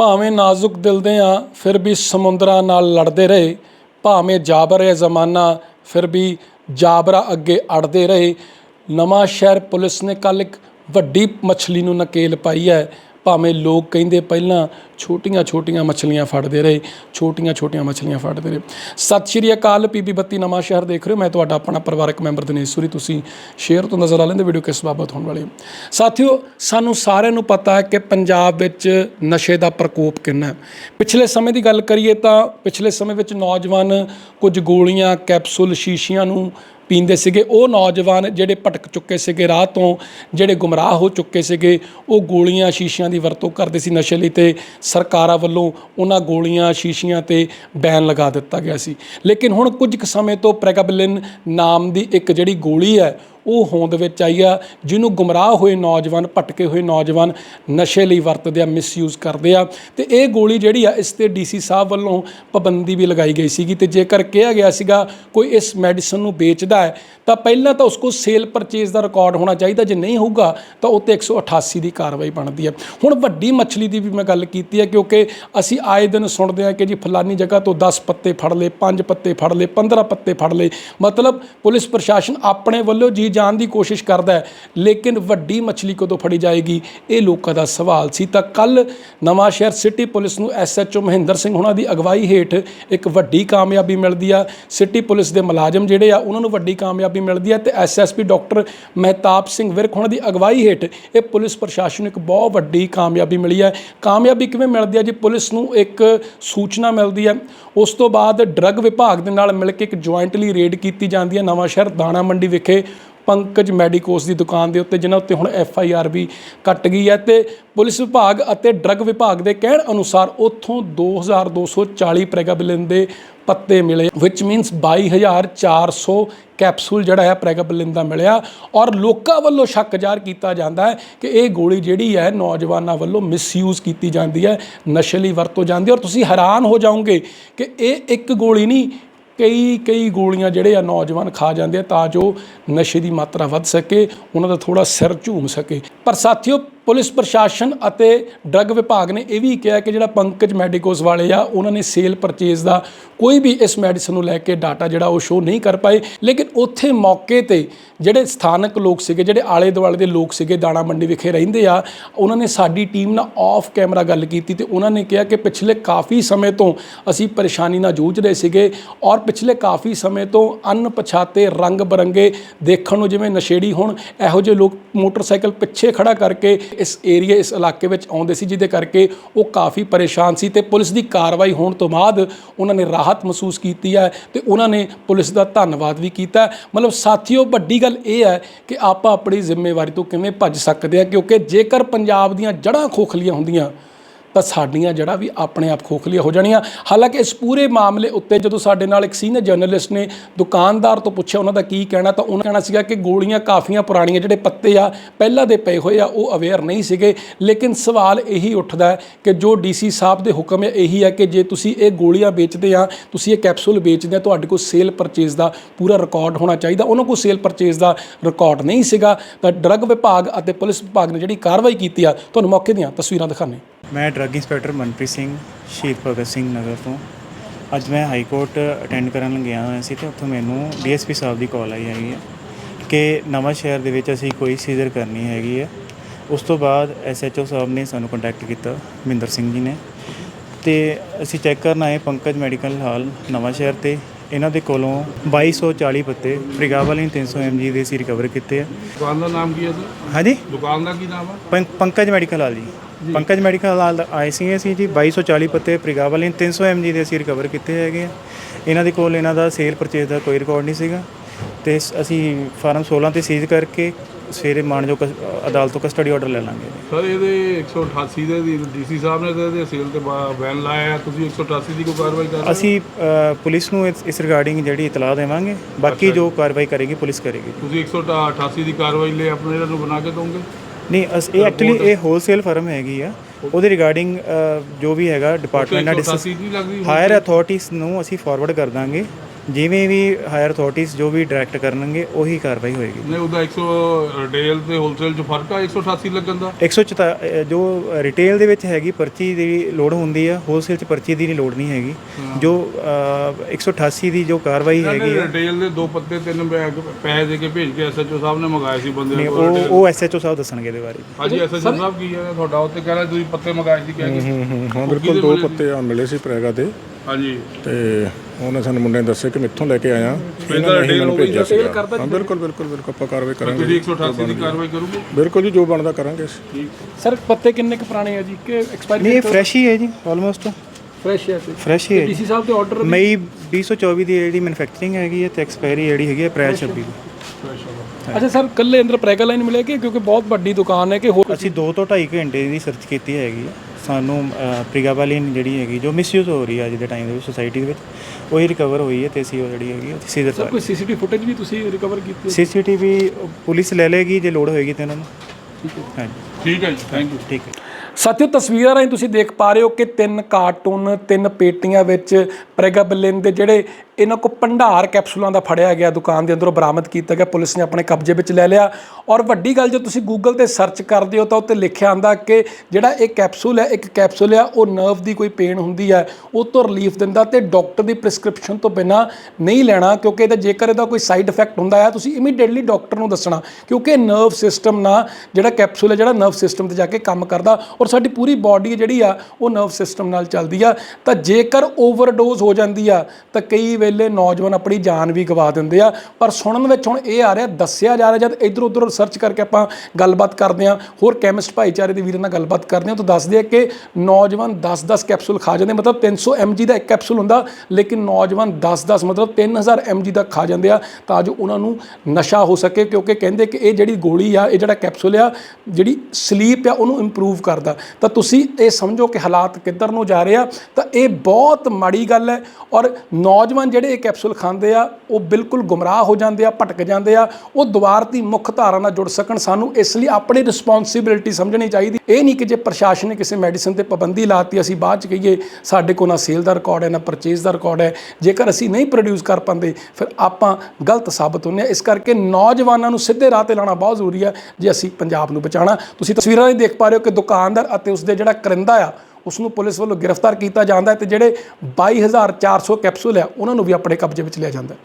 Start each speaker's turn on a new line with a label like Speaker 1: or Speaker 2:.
Speaker 1: ਭਾਵੇਂ ਨਾਜ਼ੁਕ ਦਿਲ ਦੇ ਆ, ਫਿਰ ਵੀ ਸਮੁੰਦਰਾਂ ਨਾਲ ਲੜਦੇ ਰਹੇ। ਭਾਵੇਂ ਜਾਬਰ ਹੈ ਜ਼ਮਾਨਾ, ਫਿਰ ਵੀ ਜਾਬਰਾ ਅੱਗੇ ਅੜਦੇ ਰਹੇ। ਨਵਾਂ ਸ਼ਹਿਰ ਪੁਲਿਸ ਨੇ ਕੱਲ ਇੱਕ ਵੱਡੀ ਮੱਛਲੀ ਨੂੰ ਨਕੇਲ ਪਾਈ ਹੈ। ਭਾਵੇਂ ਲੋਕ ਕਹਿੰਦੇ ਪਹਿਲਾਂ ਛੋਟੀਆਂ ਛੋਟੀਆਂ ਮੱਛਲੀਆਂ ਫੜਦੇ ਰਹੇ, ਛੋਟੀਆਂ ਛੋਟੀਆਂ ਮੱਛਲੀਆਂ ਫੜਦੇ ਰਹੇ। ਸਤਿ ਸ਼੍ਰੀ ਅਕਾਲ, ਪੀਪੀ ਬੱਤੀ ਨਵਾਂ ਸ਼ਹਿਰ ਦੇਖ ਰਹੇ ਹੋ। ਮੈਂ ਤੁਹਾਡਾ ਆਪਣਾ ਪਰਿਵਾਰਕ ਮੈਂਬਰ ਦਿਨੇਸ਼ ਸੂਰੀ। ਤੁਸੀਂ ਸ਼ੇਅਰ ਤੋਂ ਨਜ਼ਰ ਆ ਲੈਂਦੇ ਵੀਡੀਓ ਕਿਸ ਬਾਬਤ ਹੋਣ ਵਾਲੀ ਸਾਥੀਓ, ਸਾਨੂੰ ਸਾਰਿਆਂ ਨੂੰ ਪਤਾ ਹੈ ਕਿ ਪੰਜਾਬ ਵਿੱਚ ਨਸ਼ੇ ਦਾ ਪ੍ਰਕੋਪ ਕਿੰਨਾ ਪਿਛਲੇ ਸਮੇਂ ਦੀ ਗੱਲ ਕਰੀਏ ਤਾਂ ਪਿਛਲੇ ਸਮੇਂ ਵਿੱਚ ਨੌਜਵਾਨ ਕੁਝ ਗੋਲੀਆਂ, ਕੈਪਸੂਲ ਸ਼ੀਸ਼ੀਆਂ ਨੂੰ ਪੀਂਦੇ ਸੀਗੇ। ਉਹ ਨੌਜਵਾਨ ਜਿਹੜੇ ਭਟਕ ਚੁੱਕੇ ਸੀਗੇ ਰਾਹ ਤੋਂ, ਜਿਹੜੇ ਗੁੰਮਰਾਹ ਹੋ ਚੁੱਕੇ ਸੀਗੇ, ਉਹ ਗੋਲੀਆਂ ਸ਼ੀਸ਼ੀਆਂ ਦੀ ਵਰਤੋਂ ਕਰਦੇ ਸੀ ਨਸ਼ੇ ਲਈ ਤੇ ਸਰਕਾਰਾਂ ਵੱਲੋਂ ਉਹਨਾਂ ਗੋਲੀਆਂ, ਸ਼ੀਸ਼ੀਆਂ ਤੇ ਬੈਨ ਲਗਾ ਦਿੱਤਾ ਗਿਆ ਸੀ। ਲੇਕਿਨ ਹੁਣ ਕੁਝ ਕੁ ਸਮੇਂ ਤੋਂ ਪ੍ਰੈਗਾਬਲਿਨ ਨਾਮ ਦੀ ਇੱਕ ਜਿਹੜੀ ਗੋਲੀ ਹੈ ਉਹ ਹੋਂਦ ਵਿੱਚ ਆਈ ਆ, ਜਿਹਨੂੰ ਗੁੰਮਰਾਹ ਹੋਏ ਨੌਜਵਾਨ, ਭਟਕੇ ਹੋਏ ਨੌਜਵਾਨ ਨਸ਼ੇ ਲਈ ਵਰਤਦੇ ਆ ਮਿਸਯੂਜ਼ ਕਰਦੇ ਆ। ਤੇ ਇਹ ਗੋਲੀ ਜਿਹੜੀ ਆ, ਇਸ ਤੇ ਡੀਸੀ ਸਾਹਿਬ ਵੱਲੋਂ ਪਾਬੰਦੀ ਵੀ ਲਗਾਈ ਗਈ ਸੀਗੀ। ਤੇ ਜੇਕਰ ਕਿਹਾ ਗਿਆ ਸੀਗਾ, ਕੋਈ ਇਸ ਮੈਡੀਸਨ ਨੂੰ ਵੇਚਦਾ ਹੈ, ਤਾਂ ਪਹਿਲਾਂ ਤਾਂ ਉਸ ਕੋਲ ਸੇਲ ਪਰਚੇਜ਼ ਦਾ ਰਿਕਾਰਡ ਹੋਣਾ ਚਾਹੀਦਾ। ਜੇ ਨਹੀਂ ਹੋਊਗਾ, ਤਾਂ ਉੱਤੇ 188 ਦੀ ਕਾਰਵਾਈ ਬਣਦੀ ਹੈ ਹੁਣ ਵੱਡੀ ਮੱਛਲੀ ਦੀ ਵੀ ਮੈਂ ਗੱਲ ਕੀਤੀ ਹੈ ਕਿਉਂਕਿ ਅਸੀਂ ਆਏ ਦਿਨ ਸੁਣਦੇ ਹਾਂ ਕਿ ਜੀ ਫਲਾਨੀ ਜਗ੍ਹਾ ਤੋਂ 10 ਪੱਤੇ ਫੜ ਲਏ 5 ਪੱਤੇ ਫੜ ਲਏ 15 ਪੱਤੇ ਫੜ ਲਏ। ਮਤਲਬ ਪੁਲਿਸ ਪ੍ਰਸ਼ਾਸਨ ਆਪਣੇ ਵੱਲੋਂ ਜੀ ਜਾਣ ਦੀ ਕੋਸ਼ਿਸ਼ ਕਰਦਾ ਹੈ, ਲੇਕਿਨ ਵੱਡੀ ਮੱਛਲੀ ਕਦੋਂ ਫੜੀ ਜਾਏਗੀ, ਇਹ ਲੋਕਾਂ ਦਾ ਸਵਾਲ ਸੀ। ਤਾਂ ਕੱਲ ਨਵਾਂ ਸ਼ਹਿਰ ਸਿਟੀ ਪੁਲਿਸ ਨੂੰ ਐਸਐਚਓ ਮਹਿੰਦਰ ਸਿੰਘ ਹੁਣਾਂ ਦੀ ਅਗਵਾਈ ਹੇਠ ਇੱਕ ਵੱਡੀ ਕਾਮਯਾਬੀ ਮਿਲਦੀ ਆ। ਸਿਟੀ ਪੁਲਿਸ ਦੇ ਮੁਲਾਜ਼ਮ ਜਿਹੜੇ ਆ, ਉਹਨਾਂ ਨੂੰ ਵੱਡੀ ਕਾਮਯਾਬੀ ਮਿਲਦੀ ਆ ਤੇ ਐਸਐਸਪੀ ਡਾਕਟਰ ਮਹਿਤਾਬ ਸਿੰਘ ਵਿਰਕ ਹੁਣਾਂ ਦੀ ਅਗਵਾਈ ਹੇਠ ਇਹ ਪੁਲਿਸ ਪ੍ਰਸ਼ਾਸਨ ਨੂੰ ਇੱਕ ਬਹੁਤ ਵੱਡੀ ਕਾਮਯਾਬੀ ਮਿਲੀ ਹੈ ਕਾਮਯਾਬੀ ਕਿਵੇਂ ਮਿਲਦੀ ਹੈ ਜੀ? ਪੁਲਿਸ ਨੂੰ ਇੱਕ ਸੂਚਨਾ ਮਿਲਦੀ ਹੈ ਉਸ ਤੋਂ ਬਾਅਦ ਡਰੱਗ ਵਿਭਾਗ ਦੇ ਨਾਲ ਮਿਲ ਕੇ ਇੱਕ ਜੁਆਇੰਟਲੀ ਰੇਡ ਕੀਤੀ ਜਾਂਦੀ ਹੈ ਨਵਾਂ ਸ਼ਹਿਰ ਦਾਣਾ ਮੰਡੀ ਵਿਖੇ। ਪੰਕਜ ਮੈਡੀਕੋਸ ਦੀ ਦੁਕਾਨ ਦੇ ਉੱਤੇ, ਜਿਨ੍ਹਾਂ ਉੱਤੇ ਹੁਣ ਐਫ ਆਈ ਆਰ ਵੀ ਕੱਟ ਗਈ ਹੈ ਤੇ ਪੁਲਿਸ ਵਿਭਾਗ ਅਤੇ ਡਰੱਗ ਵਿਭਾਗ ਦੇ ਕਹਿਣ ਅਨੁਸਾਰ ਉੱਥੋਂ 2240 ਪ੍ਰੈਗਾਬਲਿਨ ਦੇ ਪੱਤੇ ਮਿਲੇ, which means 22400 ਕੈਪਸੂਲ ਜਿਹੜਾ ਹੈ ਪ੍ਰੈਗਾਬਲਿਨ ਦਾ ਮਿਲਿਆ ਔਰ ਲੋਕਾਂ ਵੱਲੋਂ ਸ਼ੱਕ ਜ਼ਾਹਰ ਕੀਤਾ ਜਾਂਦਾ ਹੈ ਕਿ ਇਹ ਗੋਲੀ ਜਿਹੜੀ ਹੈ ਨੌਜਵਾਨਾਂ ਵੱਲੋਂ ਮਿਸਯੂਜ਼ ਕੀਤੀ ਜਾਂਦੀ ਹੈ, ਨਸ਼ੇ ਲਈ ਵਰਤੋਂ ਜਾਂਦੀ ਹੈ ਔਰ ਤੁਸੀਂ ਹੈਰਾਨ ਹੋ ਜਾਓਗੇ ਕਿ ਇਹ ਇੱਕ ਗੋਲੀ ਨਹੀਂ ਕਈ ਕਈ ਗੋਲੀਆਂ ਜਿਹੜੇ ਆ ਨੌਜਵਾਨ ਖਾ ਜਾਂਦੇ ਆ ਤਾਂ ਜੋ ਨਸ਼ੇ ਦੀ ਮਾਤਰਾ ਵੱਧ ਸਕੇ, ਉਹਨਾਂ ਦਾ ਥੋੜਾ ਸਿਰ ਝੂਮ ਸਕੇ। ਪਰ ਸਾਥੀਓ ਪੁਲਿਸ ਪ੍ਰਸ਼ਾਸਨ ਅਤੇ ਡਰੱਗ ਵਿਭਾਗ ਨੇ ਇਹ ਵੀ ਕਿਹਾ ਕਿ ਜਿਹੜਾ ਪੰਕਜ ਮੈਡੀਕੋਸ ਵਾਲੇ ਆ, ਉਹਨਾਂ ਨੇ ਸੇਲ ਪਰਚੇਜ਼ ਦਾ ਕੋਈ ਵੀ ਇਸ ਮੈਡੀਸਨ ਨੂੰ ਲੈ ਕੇ ਡਾਟਾ ਜਿਹੜਾ ਉਹ ਸ਼ੋਅ ਨਹੀਂ ਕਰ ਪਾਏ। ਲੇਕਿਨ ਉੱਥੇ ਮੌਕੇ ਤੇ ਜਿਹੜੇ ਸਥਾਨਕ ਲੋਕ ਸੀਗੇ, ਜਿਹੜੇ ਆਲੇ ਦੁਆਲੇ ਦੇ ਲੋਕ ਸੀਗੇ, ਦਾਣਾ ਮੰਡੀ ਵਿਖੇ ਰਹਿੰਦੇ ਆ, ਉਹਨਾਂ ਨੇ ਸਾਡੀ ਟੀਮ ਨਾਲ ਆਫ ਕੈਮਰਾ ਗੱਲ ਕੀਤੀ ਤੇ ਉਹਨਾਂ ਨੇ ਕਿਹਾ ਕਿ ਪਿਛਲੇ ਕਾਫੀ ਸਮੇਂ ਤੋਂ ਅਸੀਂ ਪਰੇਸ਼ਾਨੀ ਨਾਲ ਜੂਝ ਰਹੇ ਸੀਗੇ ਔਰ ਪਿਛਲੇ ਕਾਫੀ ਸਮੇਂ ਤੋਂ ਅਣਪਛਾਤੇ ਰੰਗ ਬਰੰਗੇ ਦੇਖਣ ਨੂੰ ਜਿਵੇਂ ਨਸ਼ੇੜੀ ਹੋਣ, ਇਹੋ ਜਿਹੇ ਲੋਕ ਮੋਟਰਸਾਈਕਲ ਪਿੱਛੇ ਖੜਾ ਕਰਕੇ ਇਸ ਏਰੀਆ ਇਸ ਇਲਾਕੇ ਵਿੱਚ ਆਉਂਦੇ ਸੀ, ਜਿਹਦੇ ਕਰਕੇ ਉਹ ਕਾਫੀ ਪਰੇਸ਼ਾਨ ਸੀ ਤੇ ਪੁਲਿਸ ਦੀ ਕਾਰਵਾਈ ਹੋਣ ਤੋਂ ਬਾਅਦ ਉਹਨਾਂ ਨੇ ਰਾਹਤ ਮਹਿਸੂਸ ਕੀਤੀ ਹੈ ਤੇ ਉਹਨਾਂ ਨੇ ਪੁਲਿਸ ਦਾ ਧੰਨਵਾਦ ਵੀ ਕੀਤਾ। ਮਤਲਬ ਸਾਥੀਓ, ਵੱਡੀ ਗੱਲ ਇਹ ਹੈ ਕਿ ਆਪਾਂ ਆਪਣੀ ਜ਼ਿੰਮੇਵਾਰੀ ਤੋਂ ਕਿਵੇਂ ਭੱਜ ਸਕਦੇ ਹਾਂ, ਕਿਉਂਕਿ ਜੇਕਰ ਪੰਜਾਬ ਦੀਆਂ ਜੜ੍ਹਾਂ ਖੋਖਲੀਆਂ ਹੁੰਦੀਆਂ ਤਾਂ ਸਾਡੀਆਂ ਜਿਹੜਾ ਵੀ ਆਪਣੇ ਆਪ ਖੋਖਲੀਆਂ ਹੋ ਜਾਣੀਆਂ। ਹਾਲਾਂਕਿ ਇਸ ਪੂਰੇ ਮਾਮਲੇ ਉੱਤੇ ਜਦੋਂ ਸਾਡੇ ਨਾਲ ਇੱਕ ਸੀਨੀਅਰ ਜਰਨਲਿਸਟ ਨੇ ਦੁਕਾਨਦਾਰ ਤੋਂ ਪੁੱਛਿਆ ਉਹਨਾਂ ਦਾ ਕੀ ਕਹਿਣਾ, ਤਾਂ ਉਹਨਾਂ ਕਹਿਣਾ ਸੀਗਾ ਕਿ ਗੋਲੀਆਂ ਕਾਫੀਆਂ ਪੁਰਾਣੀਆਂ ਜਿਹੜੇ ਪੱਤੇ ਆ, ਪਹਿਲਾਂ ਦੇ ਪਏ ਹੋਏ ਆ, ਉਹ ਅਵੇਅਰ ਨਹੀਂ ਸੀਗੇ। ਲੇਕਿਨ ਸਵਾਲ ਇਹੀ ਉੱਠਦਾ ਕਿ ਜੋ ਡੀਸੀ ਸਾਹਿਬ ਦੇ ਹੁਕਮ ਹੈ ਇਹੀ ਹੈ ਕਿ ਜੇ ਤੁਸੀਂ ਇਹ ਗੋਲੀਆਂ ਵੇਚਦੇ ਆ, ਤੁਸੀਂ ਇਹ ਕੈਪਸੂਲ ਵੇਚਦੇ ਆ, ਤੁਹਾਡੇ ਕੋਲ ਸੇਲ ਪਰਚੇਜ਼ ਦਾ ਪੂਰਾ ਰਿਕਾਰਡ ਹੋਣਾ ਚਾਹੀਦਾ। ਉਹਨਾਂ ਕੋਲ ਸੇਲ ਪਰਚੇਜ਼ ਦਾ ਰਿਕਾਰਡ ਨਹੀਂ ਸੀਗਾ। ਤਾਂ ਡਰੱਗ ਵਿਭਾਗ ਅਤੇ ਪੁਲਿਸ ਵਿਭਾਗ ਨੇ ਜਿਹੜੀ ਕਾਰਵਾਈ ਕੀਤੀ ਆ, ਤੁਹਾਨੂੰ ਮੌਕੇ ਦੀਆਂ ਤਸਵੀਰਾਂ ਦਿਖਾਣੇ
Speaker 2: ਮੈਂ ਡਰੱਗ ਇੰਸਪੈਕਟਰ ਮਨਪ੍ਰੀਤ ਸਿੰਘ ਸ਼ਹੀਦ ਭਗਤ ਸਿੰਘ ਨਗਰ ਤੋਂ। ਅੱਜ ਮੈਂ ਹਾਈ ਕੋਰਟ ਅਟੈਂਡ ਕਰਨ ਗਿਆ ਹੋਇਆ ਸੀ ਤੇ ਉੱਥੋਂ ਮੈਨੂੰ ਡੀਐਸਪੀ ਸਾਹਿਬ ਦੀ ਕਾਲ ਆਈ ਹੈਗੀ ਹੈ ਕਿ ਨਵਾਂ ਸ਼ਹਿਰ ਦੇ ਵਿੱਚ ਅਸੀਂ ਕੋਈ ਸੀਜ਼ਰ ਕਰਨੀ ਹੈਗੀ ਹੈ ਉਸ ਤੋਂ ਬਾਅਦ ਐਸਐਚਓ ਸਾਹਿਬ ਨੇ ਸਾਨੂੰ ਕੰਟੈਕਟ ਕੀਤਾ ਮਹਿੰਦਰ ਸਿੰਘ ਜੀ ਨੇ। ਤੇ ਅਸੀਂ ਚੈੱਕ ਕਰਨ ਆਏ ਪੰਕਜ ਮੈਡੀਕਲ ਹਾਲ ਨਵਾਂ ਸ਼ਹਿਰ ਤੇ। ਇਹਨਾਂ ਦੇ ਕੋਲੋਂ 2240 ਪੱਤੇ ਫ੍ਰਿਗਾਵਲਿਨ 300 mg ਦੇ ਅਸੀਂ ਰਿਕਵਰ ਕੀਤੇ ਆ।
Speaker 3: ਦੁਕਾਨ ਦਾ ਨਾਮ ਕੀ ਹੈ ਸਰ
Speaker 2: ਹਾਂਜੀ?
Speaker 3: ਦੁਕਾਨ ਦਾ ਕੀ ਨਾਮ
Speaker 2: ਪੰਕ- ਪੰਕਜ ਮੈਡੀਕਲ ਹਾਲ ਜੀ। ਪੰਕਜ ਮੈਡੀਕਲ ਹਾਲ ਆਏ ਸੀ ਅਸੀਂ ਜੀ 2240 ਪੱਤੇ ਪ੍ਰਿਗਾਵਲਿਨ 300 mg ਦੇ ਅਸੀਂ ਰਿਕਵਰ ਕੀਤੇ ਹੈਗੇ ਆ। ਇਹਨਾਂ ਦੇ ਕੋਲ ਇਹਨਾਂ ਦਾ ਸੇਲ ਪਰਚੇਜ਼ ਦਾ ਕੋਈ ਰਿਕਾਰਡ ਨਹੀਂ ਸੀਗਾ। ਤੇ ਅਸੀਂ ਫਾਰਮ 16 ਤੇ ਸੀਜ਼ ਕਰਕੇ ਸਵੇਰੇ ਮਾਨਜੋ ਅਦਾਲਤ ਤੋਂ ਕਸਟਡੀ ਆਰਡਰ ਲੈ ਲਾਂਗੇ।
Speaker 3: ਸਰ ਇਹਦੇ 188 ਦੇ ਡੀਸੀ ਸਾਹਿਬ ਨੇ ਤਾਂ ਸੇਲ ਤੇ ਬੈਨ ਲਾਇਆ ਤੁਸੀਂ 188 ਦੀ ਕੋਈ ਕਾਰਵਾਈ ਕਰ
Speaker 2: ਅਸੀਂ ਪੁਲਿਸ ਨੂੰ ਇਸ- ਇਸ ਰਿਗਾਰਡਿੰਗ ਜਿਹੜੀ ਇਤਲਾਹ ਦੇਵਾਂਗੇ। ਬਾਕੀ ਜੋ। ਕਾਰਵਾਈ ਕਰੇਗੀ ਪੁਲਿਸ ਕਰੇਗੀ।
Speaker 3: ਤੁਸੀਂ 188 ਦੀ ਕਾਰਵਾਈ ਲਈ ਆਪਣੇ ਇਹਨਾਂ ਨੂੰ ਬਣਾ ਕੇ ਦੋਗੇ?
Speaker 2: ਨਹੀਂ ਅਸ ਇਹ ਐਕਚੁਅਲੀ ਇਹ ਹੋਲਸੇਲ ਫਰਮ ਹੈਗੀ ਆ। ਉਹਦੇ ਰਿਗਾਰਡਿੰਗ ਜੋ ਵੀ ਹੈਗਾ ਡਿਪਾਰਟਮੈਂਟ ਨਾਲ ਡਿਸਕਸ
Speaker 3: 188 ਨਹੀਂ ਲੱਗਦੀ
Speaker 2: ਹਾਇਰ ਅਥਾਰਟੀਜ਼ ਨੂੰ ਅਸੀਂ ਫਾਰਵਰਡ ਕਰ ਦਾਂਗੇ। ਜਿਵੇਂ ਵੀ ਹਾਇਰ ਅਥਾਰਟੀਜ਼ ਜੋ ਵੀ ਡਾਇਰੈਕਟ ਕਰਨਗੇ ਉਹੀ ਕਾਰਵਾਈ ਹੋਏਗੀ।
Speaker 3: ਨਹੀਂ ਉਹਦਾ 100 ਰਿਟੇਲ ਤੇ ਹੋਲਸੇਲ ਚ ਫ਼ਰਕ ਆ 188 ਲੱਗਣ ਦਾ?
Speaker 2: 104 ਅ, ਜੋ ਰਿਟੇਲ ਦੇ ਵਿੱਚ ਹੈਗੀ ਪਰਚੀ ਦੀ ਲੋੜ ਹੁੰਦੀ ਆ ਹੋਲਸੇਲ 'ਚ ਪਰਚੀ ਦੀ ਲੋੜ ਨਹੀਂ ਹੈਗੀ। ਜੋ ਅ, 188 ਦੀ ਜੋ ਕਾਰਵਾਈ ਹੈਗੀ ਆ।
Speaker 3: ਰਿਟੇਲ ਦੇ ਦੋ ਪੱਤੇ ਤਿੰਨ ਬੈਗ ਪੈਸੇ ਦੇ ਕੇ ਭੇਜ ਕੇ ਐਸਐਚਓ ਸਾਹਿਬ ਨੇ ਮੰਗਾਏ ਸੀ ਬੰਦੇ
Speaker 2: ਉਹ ਉਹ ਐਸਐਚਓ ਸਾਹਿਬ ਦੱਸਣਗੇ ਇਹਦੇ ਬਾਰੇ।
Speaker 3: ਹਾਂਜੀ ਐਸਐਚਓ ਸਾਹਿਬ ਕੀ ਹੈ ਤੁਹਾਡਾ ਉੱਤੇ ਕਹਿ ਰਿਹਾ ਤੁਸੀਂ ਪੱਤੇ ਮੰਗਾਏ ਸੀ ਕਹਿ ਕੇ।
Speaker 4: ਹਾਂ ਬਿਲਕੁਲ ਦੋ ਪੱਤੇ ਆ ਮਿਲੇ ਸੀ ਪ੍ਰੈਗਾ ਤੇ
Speaker 3: ਹਾਂਜੀ।
Speaker 4: ਤੇ ਉਹਨੇ ਸਾਨੂੰ ਮੁੰਡੇ ਨੇ ਦੱਸਿਆ ਕਿ ਮੈਥੋਂ ਲੈ ਕੇ ਆਇਆ। ਇਹਨਾਂ ਨੇ ਮੈਨੂੰ ਭੇਜਿਆ ਹਾਂ ਬਿਲਕੁਲ ਬਿਲਕੁਲ ਬਿਲਕੁਲ ਆਪਾਂ ਕਾਰਵਾਈ
Speaker 3: ਤੁਸੀਂ
Speaker 4: ਕਰਾਂਗੇ।
Speaker 3: 188 ਦੀ ਕਾਰਵਾਈ ਕਰੋਗੇ?
Speaker 4: ਬਿਲਕੁਲ ਜੀ ਜੋ ਬਣਦਾ ਕਰਾਂਗੇ ਅਸੀਂ।
Speaker 1: ਸਰ ਪੱਤੇ ਕਿੰਨੇ ਕੁ ਪੁਰਾਣੇ ਆ ਜੀ? ਕਿ ਐਕਸਪਾਇਰੀ
Speaker 2: ਨਹੀਂ ਫਰੈਸ਼ ਹੀ ਹੈ ਜੀ ਆਲਮੋਸਟ
Speaker 1: ਫਰੈਸ਼ ਹੈ ਤੇ
Speaker 2: ਫਰੈਸ਼ ਹੀ ਹੈ ਜੀ।
Speaker 1: ਡੀਸੀ ਸਾਹਿਬ ਤੇ ਆਰਡਰ
Speaker 2: ਮਈ 2024 ਦੀ ਜਿਹੜੀ ਮੈਨੂਫੈਕਚਰਿੰਗ ਹੈਗੀ ਹੈ ਤੇ ਐਕਸਪਾਇਰੀ ਜਿਹੜੀ ਹੈਗੀ ਹੈ ਅਪ੍ਰੈਲ 26 ਦੀ।
Speaker 1: ਅੱਛਾ ਸਰ ਕੱਲੇ ਅੰਦਰ ਪ੍ਰੈਗਾ ਲਾਈਨ ਮਿਲੇ ਕਿ ਕਿਉਂਕਿ ਬਹੁਤ ਵੱਡੀ ਦੁਕਾਨ ਹੈ ਕਿ ਹੋਰ
Speaker 2: ਅਸੀਂ 2 ਤੋਂ 2.5 ਘੰਟੇ ਦੀ ਸਰਚ ਕੀਤੀ ਹੈਗੀ ਹੈ। ਸਾਨੂੰ ਪ੍ਰਿਗਾਬਾਲਿਨ ਜਿਹੜੀ ਹੈਗੀ ਜੋ ਮਿਸਯੂਜ਼ ਹੋ ਰਹੀ ਹੈ ਅੱਜ ਦੇ ਟਾਈਮ ਦੇ ਵਿੱਚ ਸੋਸਾਇਟੀ ਦੇ ਵਿੱਚ ਉਹੀ ਰਿਕਵਰ ਹੋਈ ਹੈ ਤੇ ਅਸੀਂ ਉਹ ਜਿਹੜੀ ਹੈਗੀ ਉਹ ਸੀਜ਼ਰ
Speaker 1: ਸਰ ਕੋਈ ਸੀਸੀਟੀਵੀ ਫੁਟੇਜ ਵੀ ਤੁਸੀਂ ਰਿਕਵਰ ਕੀਤੀ ਹੈ?
Speaker 2: ਸੀਸੀਟੀਵੀ ਪੁਲਿਸ ਲੈ ਲੇਗੀ ਜੇ ਲੋੜ ਹੋਏਗੀ ਤੇ ਉਹਨਾਂ ਨੂੰ। ਹਾਂਜੀ।
Speaker 3: ਠੀਕ ਹੈ ਜੀ ਥੈਂਕ ਯੂ
Speaker 2: ਠੀਕ ਹੈ।
Speaker 1: ਸਾਥੀਓ ਤਸਵੀਰਾਂ ਰਾਹੀਂ ਤੁਸੀਂ ਦੇਖ ਪਾ ਰਹੇ ਹੋ ਕਿ ਤਿੰਨ ਕਾਰਟੂਨ ਤਿੰਨ ਪੇਟੀਆਂ ਵਿੱਚ ਪ੍ਰੈਗਾਬਲਿਨ ਦੇ ਜਿਹੜੇ ਇਹਨਾਂ ਕੋ ਭੰਡਾਰ ਕੈਪਸੂਲਾਂ ਦਾ ਫੜਿਆ ਗਿਆ, ਦੁਕਾਨ ਦੇ ਅੰਦਰੋਂ ਬਰਾਮਦ ਕੀਤਾ ਗਿਆ, ਪੁਲਿਸ ਨੇ ਆਪਣੇ ਕਬਜ਼ੇ ਵਿੱਚ ਲੈ ਲਿਆ। ਔਰ ਵੱਡੀ ਗੱਲ, ਜੇ ਤੁਸੀਂ ਗੂਗਲ ਤੇ ਸਰਚ ਕਰਦੇ ਹੋ ਤਾਂ ਉੱਤੇ ਲਿਖਿਆ ਆਂਦਾ ਕਿ ਜਿਹੜਾ ਇਹ ਕੈਪਸੂਲ ਹੈ, ਇੱਕ ਕੈਪਸੂਲ ਆ ਉਹ ਨਰਵ ਦੀ ਕੋਈ ਪੇਨ ਹੁੰਦੀ ਹੈ, ਉਹ ਤੋਂ ਰਿਲੀਫ ਦਿੰਦਾ ਤੇ ਡਾਕਟਰ ਦੀ ਪ੍ਰਿਸਕ੍ਰਿਪਸ਼ਨ ਤੋਂ ਬਿਨਾ ਨਹੀਂ ਲੈਣਾ, ਕਿਉਂਕਿ ਇਹਦਾ ਜੇਕਰ ਇਹਦਾ ਕੋਈ ਸਾਈਡ ਇਫੈਕਟ ਹੁੰਦਾ ਹੈ, ਤੁਸੀਂ ਇਮੀਡੀਏਟਲੀ ਡਾਕਟਰ ਨੂੰ ਦੱਸਣਾ, ਕਿਉਂਕਿ ਨਰਵ ਸਿਸਟਮ ਨਾਲ ਜਿਹੜਾ ਕੈਪਸੂਲ ਹੈ, ਜਿਹੜਾ ਨਰਵ ਸਿਸਟਮ ਤੇ ਜਾ ਕੇ ਕੰਮ ਕਰਦਾ, ਔਰ ਸਾਡੀ ਪੂਰੀ ਬਾਡੀ ਜਿਹੜੀ ਆ, ਉਹ ਨਰਵ ਸਿਸਟਮ ਨਾਲ ਚੱਲਦੀ ਆ। ਤਾਂ ਜੇਕਰ ਓਵਰਡੋਜ਼ ਹੋ ਜਾਂਦੀ ਆ, ਤਾਂ ਕਈ ਵੇਲੇ ਨੌਜਵਾਨ ਆਪਣੀ ਜਾਨ ਵੀ ਗਵਾ ਦਿੰਦੇ ਆ। ਪਰ ਸੁਣਨ ਵਿੱਚ ਹੁਣ ਇਹ ਆ ਰਿਹਾ, ਦੱਸਿਆ ਜਾ ਰਿਹਾ, ਜਦ ਇਧਰ ਉਧਰ ਰਿਸਰਚ ਕਰਕੇ ਆਪਾਂ ਗੱਲਬਾਤ ਕਰਦੇ ਆ ਹੋਰ ਕੈਮਿਸਟ ਭਾਈਚਾਰੇ ਦੇ ਵੀਰਾਂ ਨਾਲ ਗੱਲਬਾਤ ਕਰਦੇ ਆ ਤਾਂ ਦੱਸਦੇ ਆ ਕਿ ਨੌਜਵਾਨ 10-10 ਕੈਪਸੂਲ ਖਾ ਜਾਂਦੇ ਮਤਲਬ 300 mg ਦਾ ਇੱਕ ਕੈਪਸੂਲ ਹੁੰਦਾ, ਲੇਕਿਨ ਨੌਜਵਾਨ 10-10 ਮਤਲਬ 3000 mg ਦਾ ਖਾ ਜਾਂਦੇ ਆ, ਤਾਂ ਜੋ ਉਹਨਾਂ ਨੂੰ ਨਸ਼ਾ ਹੋ ਸਕੇ, ਕਿਉਂਕਿ ਕਹਿੰਦੇ ਕਿ ਇਹ ਜਿਹੜੀ ਗੋਲੀ ਆ, ਇਹ ਜਿਹੜਾ ਕੈਪਸੂਲ ਆ, ਜਿਹੜੀ ਸਲੀਪ ਆ, ਉਹਨੂੰ ਇੰਪਰੂਵ ਕਰਦਾ। ਤਾਂ ਤੁਸੀਂ ਇਹ ਸਮਝੋ ਕਿ ਹਾਲਾਤ ਕਿੱਧਰ ਨੂੰ ਜਾ ਰਹੇ ਆ। ਤਾਂ ਇਹ ਬਹੁਤ ਮਾੜੀ ਗੱਲ ਹੈ ਔਰ ਨੌਜਵਾਨ ਜਿਹੜੇ ਇਹ ਕੈਪਸੂਲ ਖਾਂਦੇ ਆ, ਉਹ ਬਿਲਕੁਲ ਗੁੰਮਰਾਹ ਹੋ ਜਾਂਦੇ ਆ, ਭਟਕ ਜਾਂਦੇ ਆ, ਉਹ ਦੁਆਰ ਦੀ ਮੁੱਖ ਧਾਰਾ ਨਾਲ ਜੁੜ ਸਕਣ ਸਾਨੂੰ, ਇਸ ਲਈ ਆਪਣੀ ਰਿਸਪੌਂਸਿਬਿਲਟੀ ਸਮਝਣੀ ਚਾਹੀਦੀ। ਇਹ ਨਹੀਂ ਕਿ ਜੇ ਪ੍ਰਸ਼ਾਸਨ ਨੇ ਕਿਸੇ ਮੈਡੀਸਨ ਤੇ ਪਾਬੰਦੀ ਲਾਤੀ, ਅਸੀਂ ਬਾਅਦ ਚ ਕਹੀਏ, ਸਾਡੇ ਕੋਲ ਨਾ ਸੇਲ ਦਾ ਰਿਕਾਰਡ ਹੈ, ਨਾ ਪਰਚੇਸ ਦਾ ਰਿਕਾਰਡ ਹੈ। ਜੇਕਰ ਅਸੀਂ ਨਹੀਂ ਪ੍ਰੋਡਿਊਸ ਕਰ ਪਾਉਂਦੇ, ਫਿਰ ਆਪਾਂ ਗਲਤ ਸਾਬਤ ਹੁੰਦੇ ਆ। ਇਸ ਕਰਕੇ ਨੌਜਵਾਨਾਂ ਨੂੰ ਸਿੱਧੇ ਰਾਹ ਤੇ ਲਾਉਣਾ ਬਹੁਤ ਜ਼ਰੂਰੀ ਆ ਜੇ ਅਸੀਂ ਪੰਜਾਬ ਨੂੰ ਬਚਾਉਣਾ। ਤੁਸੀਂ ਤਸਵੀਰਾਂ 'ਚ ਦੇਖ ਪਾ ਰਹੇ ਹੋ ਕਿ ਦੁਕਾਨਦਾਰ ਅਤੇ ਉਸਦੇ ਜਿਹੜਾ ਕਰਿੰਦਾ ਆ ਉਸ ਨੂੰ ਪੁਲਿਸ ਵੱਲੋਂ ਗ੍ਰਿਫਤਾਰ ਕੀਤਾ ਜਾਂਦਾ ਹੈ ਤੇ ਜਿਹੜੇ 22400 ਕੈਪਸੂਲ ਹੈ, ਉਹਨਾਂ ਨੂੰ ਵੀ ਆਪਣੇ ਕਬਜ਼ੇ ਵਿੱਚ ਲਿਆ ਜਾਂਦਾ ਹੈ।